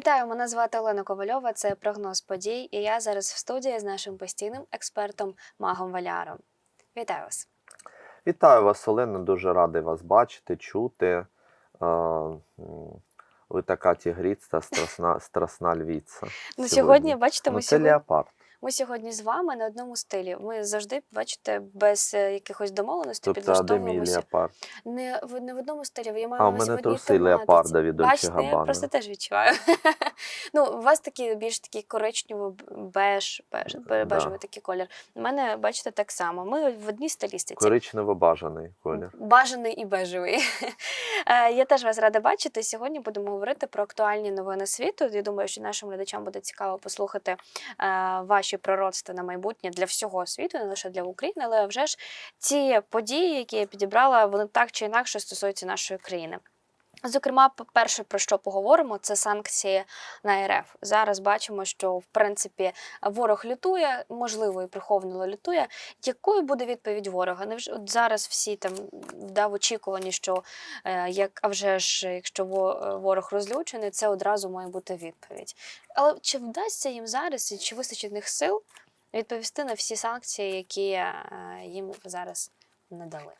Вітаю, мене звати Олена Ковальова. Це прогноз подій. І я зараз в студії з нашим постійним експертом Магом Валяром. Вітаю вас. Вітаю вас, Олена. Дуже радий вас бачити, чути. Е, Ви така тігріця, страсна, страсна львіця. Ну сьогодні, бачите, ну, ми це сьогодні, леопард. Ми сьогодні з вами на одному стилі. Ми завжди, бачите, без е, якихось домовленостей підлаштовуємося. Не в не в одному стилі. Я маю А, у мене сьогодні труси тематиці. леопарда від Бачите, я просто теж відчуваю. ну, у вас такі більш такий коричнево беж, беж, Да. бежевий такий колір. У мене, бачите, так само. Ми в одній стилістиці. Коричнево бажаний колір. Бажаний і бежевий. Е, Я теж вас рада бачити. Сьогодні будемо говорити про актуальні новини світу. Я думаю, що нашим глядачам буде цікаво послухати е, ваші пророцтва на майбутнє для всього світу, не лише для України, але вже ж ці події, які я підібрала, вони так чи інакше стосуються нашої країни. Зокрема, перше про що поговоримо, це санкції на РФ. Зараз бачимо, що в принципі ворог лютує, можливо, і приховано лютує. Якою буде відповідь ворога? Невже от зараз всі там да, в очікуванні, що е, як а вже ж, якщо е, ворог розлючений, це одразу має бути відповідь. Але чи вдасться їм зараз і чи вистачить них сил відповісти на всі санкції, які е, їм зараз надали?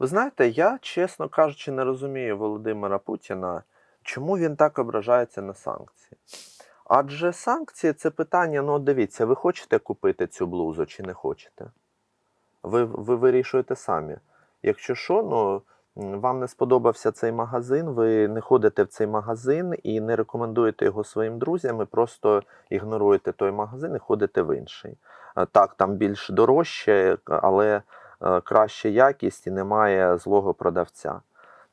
Ви знаєте, я, чесно кажучи, не розумію Володимира Путіна, чому він так ображається на санкції. Адже санкції це питання: ну, дивіться, ви хочете купити цю блузу чи не хочете? Ви, ви вирішуєте самі. Якщо що, ну, вам не сподобався цей магазин, ви не ходите в цей магазин і не рекомендуєте його своїм друзям, ви просто ігноруєте той магазин і ходите в інший. Е, Так, там більш дорожче, але краща якість і немає злого продавця.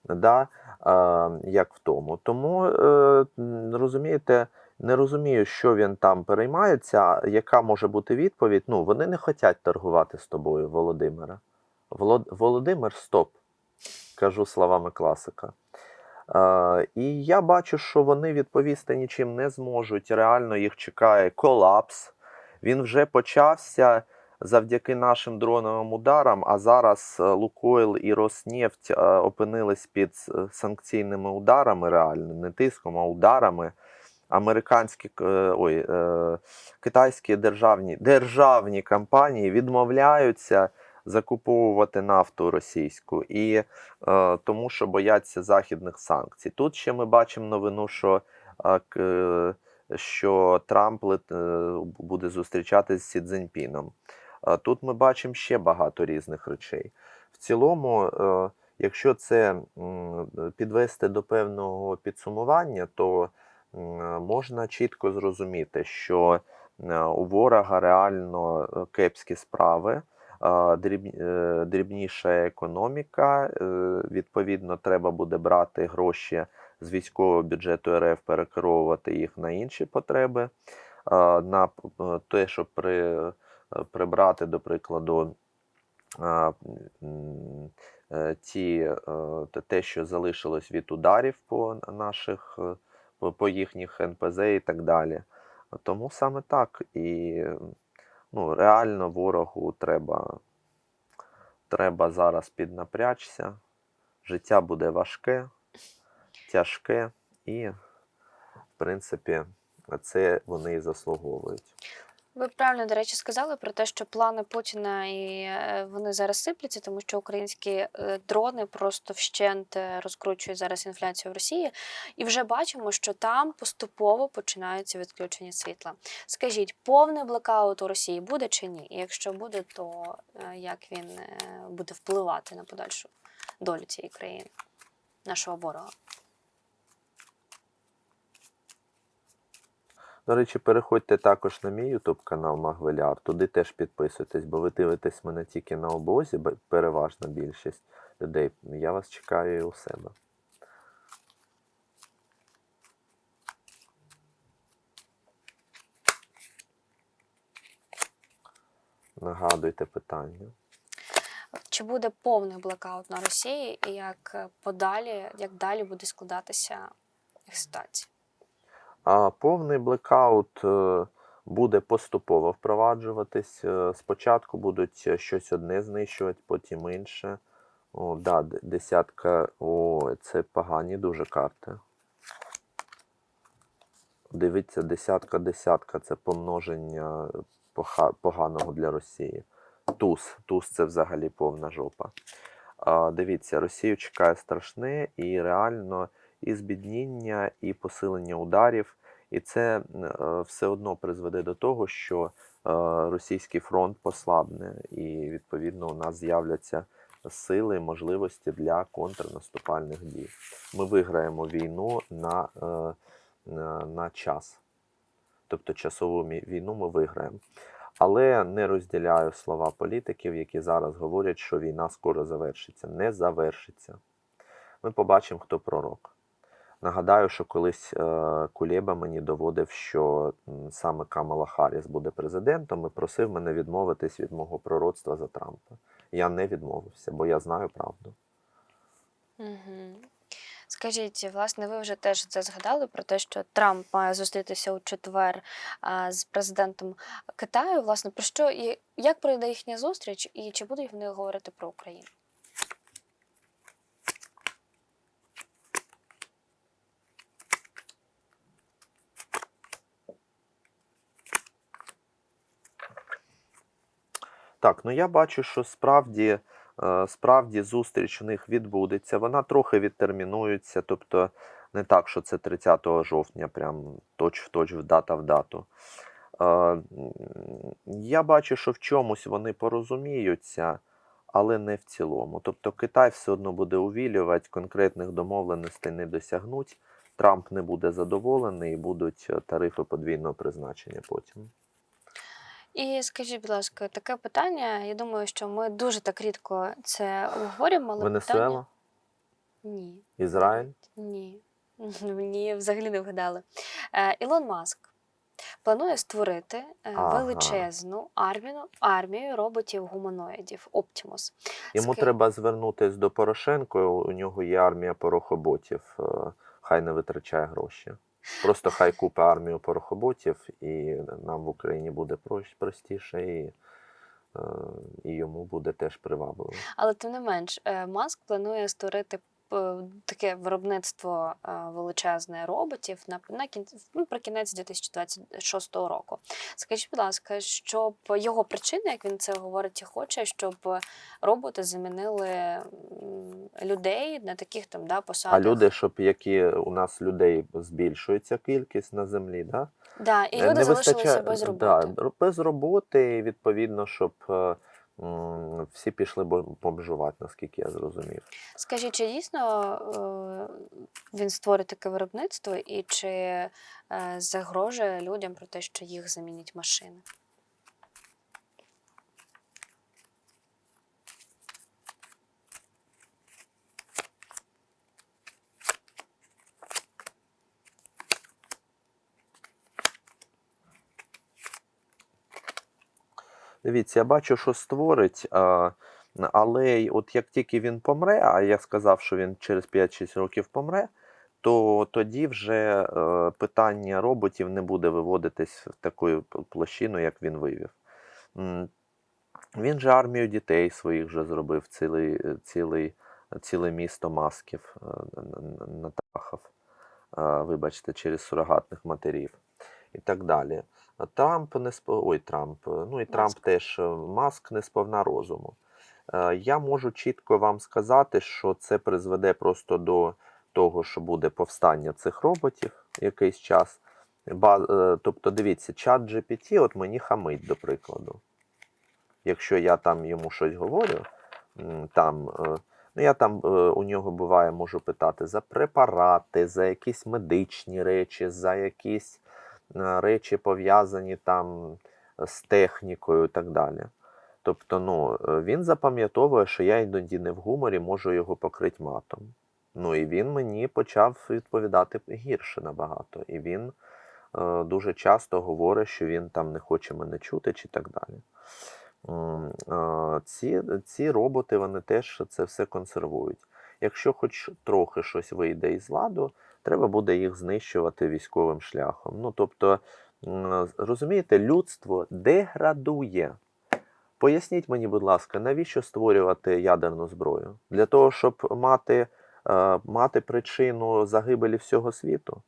Да? Е, як в тому. Тому, е, розумієте, не розумію, що він там переймається, яка може бути відповідь. Ну, вони не хочуть торгувати з тобою, Володимира. Волод... Володимир, стоп. Кажу словами класика. Е, і я бачу, що вони відповісти нічим не зможуть. Реально їх чекає колапс. Він вже почався завдяки нашим дроновим ударам, а зараз е, Лукойл і Роснефть е, опинились під е, санкційними ударами, реально, не тиском, а ударами. Американські ой, китайські державні, державні компанії відмовляються закуповувати нафту російську і тому, що бояться західних санкцій. Тут ще ми бачимо новину, що, що Трамп буде зустрічатися з Сі Цзіньпіном. Тут ми бачимо ще багато різних речей. В цілому, е, якщо це підвести до певного підсумування, то можна чітко зрозуміти, що е, у ворога реально е, кепські справи, дріб- дрібніша економіка. Відповідно, треба буде брати гроші з військового бюджету РФ, перекеровувати їх на інші потреби, на те, щоб при, прибрати, до прикладу, е, ті, е, те- що залишилось від ударів по наших, е, по їхніх НПЗ і так далі. Тому саме так. І ну, реально ворогу треба, треба зараз піднапрячся. Життя буде важке, тяжке, і, в принципі, це вони і заслуговують. Ви правильно, до речі, сказали про те, що плани Путіна і е, вони зараз сипляться, тому що українські е, дрони просто вщент е, розкручують зараз інфляцію в Росії, і вже бачимо, що там поступово починаються відключення світла. Скажіть, повний блекаут у Росії буде чи ні? І якщо буде, то як він буде впливати на подальшу долю цієї країни, нашого ворога? До речі, переходьте також на мій YouTube канал Магвеляр. Туди теж підписуйтесь, бо ви дивитесь мене тільки на обозі, бе- переважна більшість людей. Я вас чекаю і у себе. Нагадуйте питання. Чи буде повний блекаут на Росії, і як подалі, як далі буде складатися ситуація? Повний блекаут е, буде поступово впроваджуватись. Е, Спочатку будуть е, щось одне знищувати, потім інше. О, да, десятка. О, це погані дуже карти. Дивіться, десятка, десятка це помноження поганого для Росії. Туз. Туз це взагалі повна жопа. Дивіться, Росію чекає страшне і реально і збідніння, і посилення ударів. І це е, все одно призведе до того, що е, російський фронт послабне, і відповідно у нас з'являться сили, можливості для контрнаступальних дій. Ми виграємо війну на, е, на, на час. Тобто часову війну ми виграємо. Але не розділяю слова політиків, які зараз говорять, що війна скоро завершиться. Не завершиться. Ми побачимо, хто пророк. Нагадаю, що колись е, Кулєба мені доводив, що саме Камала Харріс буде президентом і просив мене відмовитись від мого пророцтва за Трампа. Я не відмовився, бо я знаю правду. Угу. Скажіть, власне, ви вже теж це згадали про те, що Трамп має зустрітися у четвер з президентом Китаю. Власне, про що і як пройде їхня зустріч, і чи будуть вони говорити про Україну? Так, ну я бачу, що справді, е, справді зустріч у них відбудеться. Вона трохи відтермінується, тобто не так, що це 30 жовтня, прям точ в точ в дата в дату. Е, Я бачу, що в чомусь вони порозуміються, але не в цілому. Тобто Китай все одно буде увілювати, конкретних домовленостей не досягнуть. Трамп не буде задоволений і будуть е, тарифи подвійного призначення потім. І скажіть, будь ласка, таке питання. Я думаю, що ми дуже так рідко це обговорюємо, але Венесуела, питання ні. Ізраїль. Ні. Ні, взагалі не вгадали. Е, Ілон Маск планує створити е, Ага. величезну армію, армію роботів-гуманоїдів Оптімус. Йому Ски- треба звернутись до Порошенка. У нього є армія порохоботів. е, Хай не витрачає гроші. Просто хай купить армію порохоботів, і нам в Україні буде простіше, і, е, і йому буде теж привабливо. Але тим не менш, е, Маск планує створити е, таке виробництво величезне роботів на, на кін... ну, про кінець 2026 року. Скажіть, будь ласка, щоб його причина, як він це говорить і хоче, щоб роботи замінили людей на таких там да, посадах. А люди, щоб які у нас людей збільшується кількість на землі, да? Да, і Е, люди залишилися без роботи. Да, без роботи, і відповідно, щоб е, всі пішли бо- бомжувати, наскільки я зрозумів. Скажіть, чи дійсно е, він створить таке виробництво, і чи загрожує людям про те, що їх замінять машини? Дивіться, я бачу, що створить, а, але от як тільки він помре, а я сказав, що він через 5-6 років помре, то тоді вже е, питання роботів не буде виводитись в таку площину, як він вивів. Він же армію дітей своїх вже зробив цілий, е, цілий, ціле місто масків е, на- на- натрахав, е, вибачте, через сурогатних матерів і так далі. Трамп не сп... Ой, Трамп. е, Ну і Трамп теж е, маск не сповна розуму. Е, Я можу чітко вам сказати, що це призведе просто до того, що буде повстання цих роботів якийсь час. Тобто, дивіться, чат GPT от мені хамить, до прикладу. Якщо я там йому щось говорю, там, ну я там у нього буває, можу питати за препарати, за якісь медичні речі, за якісь речі пов'язані там з технікою і так далі. Тобто, ну, е, він запам'ятовує, що я іноді не в гуморі можу його покрити матом. Ну і він мені почав відповідати гірше набагато. І він е, дуже часто говорить, що він там не хоче мене чути чи так далі. Е, Ці, ці роботи вони теж це все консервують. Якщо хоч трохи щось вийде із ладу, треба буде їх знищувати військовим шляхом. Ну тобто Розумієте, людство деградує. Поясніть мені, будь ласка, навіщо створювати ядерну зброю? Для того, щоб мати, е, мати причину загибелі всього світу?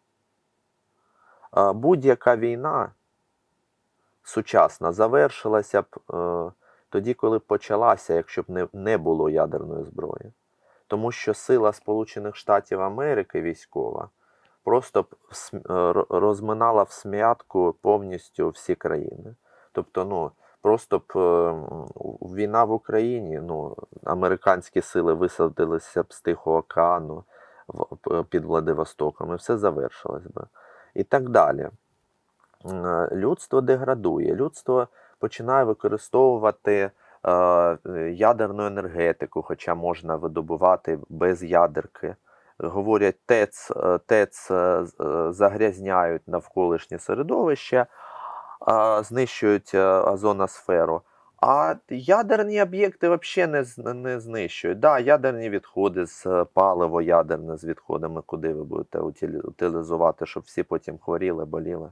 Е, Будь-яка війна сучасна завершилася б е, тоді, коли почалася, якщо б не було ядерної зброї. Тому що сила Сполучених Штатів Америки військова просто е, ро- розминала в смятку повністю всі країни. Тобто, ну, просто б е, війна в Україні, ну, американські сили висадилися б з Тихого океану під Владивостоком, і все завершилось би. І так далі. Е, Людство деградує, людство починає використовувати ядерну енергетику, хоча можна видобувати без ядерки. Говорять, ТЕЦ, е, ТЕЦ е, е, загрязняють навколишнє середовище, знищують е, озоносферу. А ядерні об'єкти взагалі не, не знищують. Да, ядерні відходи з е, паливо ядерне з відходами, куди ви будете утилізувати, щоб всі потім хворіли, боліли.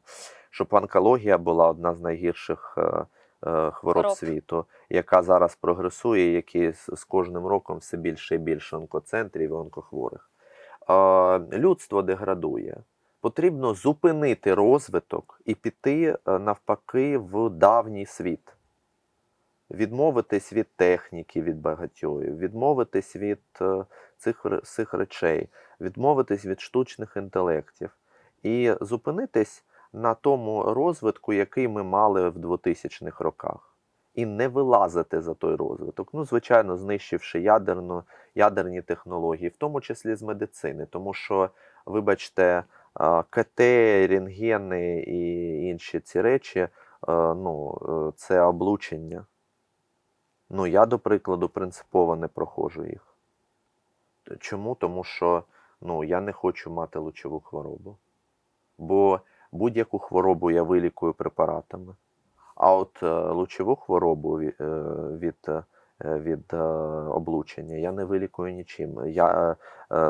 Щоб онкологія була одна з найгірших е, е, хвороб Хвороб. світу, яка зараз прогресує, які з, кожним роком все більше і більше онкоцентрів і онкохворих. Е, людство деградує. Потрібно зупинити розвиток і піти е, навпаки в давній світ. Відмовитись від техніки, від багатьої, відмовитись від е, цих, цих речей, відмовитись від штучних інтелектів і зупинитись на тому розвитку, який ми мали в 2000-х роках, і не вилазити за той розвиток. Ну, звичайно, знищивши ядерну, ядерні технології, в тому числі з медицини, тому що, вибачте, КТ, рентгени і інші ці речі, е, ну, е, це облучення. Ну, я, до прикладу, принципово не проходжу їх. Чому? Тому що ну, я не хочу мати лучову хворобу. Бо будь-яку хворобу я вилікую препаратами. А от е, лучову хворобу е, від, е, від облучення я не вилікую нічим. Я,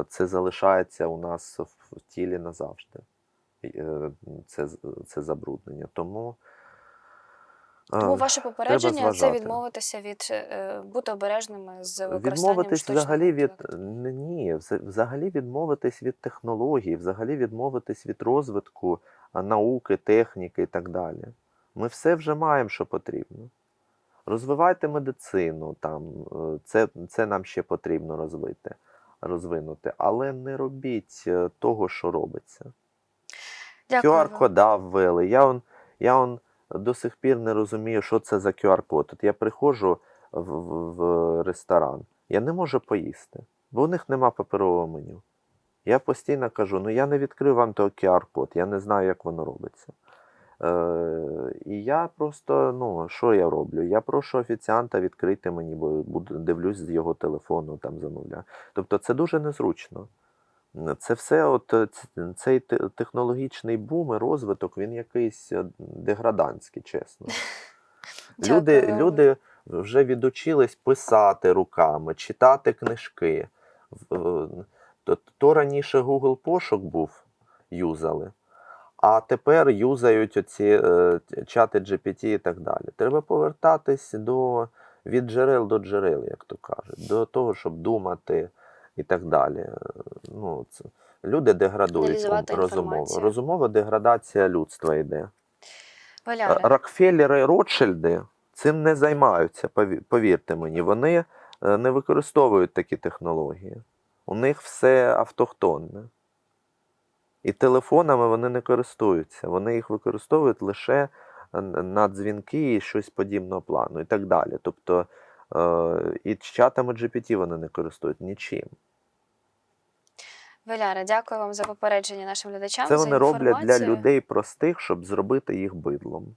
це залишається у нас в тілі назавжди. Це, це забруднення. Тому, Тому ваше попередження це відмовитися від бути обережними з використанням Відмовитись штучного взагалі від ні, взагалі відмовитись від технологій, взагалі відмовитись від розвитку науки, техніки і так далі. Ми все вже маємо, що потрібно. Розвивайте медицину, там, е, це, це нам ще потрібно розвити, розвинути, але не робіть е, того, що робиться. QR-кода ввели. Я он, я он до сих пір не розумію, що це за QR-код. От я приходжу в, в, в ресторан, я не можу поїсти, бо у них нема паперового меню. Я постійно кажу: ну я не відкрив вам того QR-код, я не знаю, як воно робиться. Е, і я просто, ну, що я роблю? Я прошу офіціанта відкрити мені, бо буду, дивлюсь з його телефону, там замовляю. Тобто це дуже незручно. Це все, от цей технологічний бум і розвиток, він якийсь е, деградантський, чесно. Люди, люди вже відучились писати руками, читати книжки. Е, То, то раніше Google пошук був, юзали, а тепер юзають оці е, чати GPT і так далі. Треба повертатись до, від джерел до джерел, як то кажуть, до того, щоб думати і так далі. Е, Ну, це, люди деградують розумово. Розумова деградація людства йде. Валяре, Рокфеллери, Ротшильди цим не займаються, повірте мені. Вони е, не використовують такі технології. У них все автохтонне. І телефонами вони не користуються. Вони їх використовують лише е, на дзвінки і щось подібного плану, і так далі. Тобто е, і чатами GPT вони не користують нічим. Валяре, дякую вам за попередження нашим глядачам. Це за вони роблять для людей простих, щоб зробити їх бидлом.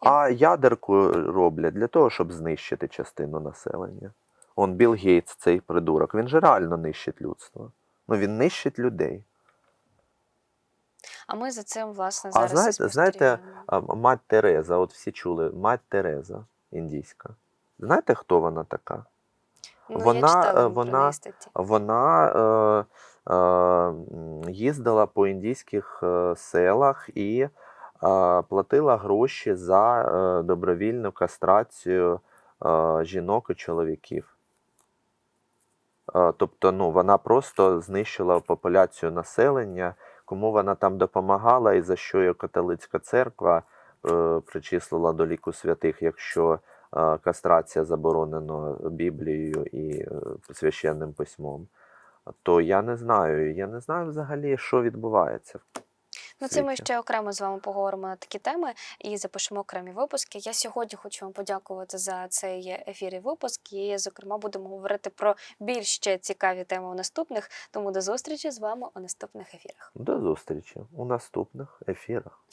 А ядерку роблять для того, щоб знищити частину населення. Он Білл Гейтс, цей придурок, він же реально нищить людство. Ну він нищить людей. А ми за цим, власне, зараз і знаєте, знаєте. А, мать Тереза, от всі чули, мать Тереза індійська. Знаєте, хто вона така? Ну, я вона, читала е, вона- Вона е, е, їздила по індійських е, селах і а, платила гроші за е, добровільну кастрацію е, жінок і чоловіків. Тобто, ну, вона просто знищила популяцію населення, кому вона там допомагала і за що її католицька церква е, причислила до ліку святих, якщо кастрація заборонена Біблією і е, священним письмом. То я не знаю. Я не знаю взагалі, що відбувається. Ну, це ми ще окремо з вами поговоримо на такі теми і запишемо окремі випуски. Я сьогодні хочу вам подякувати за цей ефір і випуск. І, зокрема, будемо говорити про більш ще цікаві теми у наступних. Тому до зустрічі з вами у наступних ефірах. До зустрічі у наступних ефірах.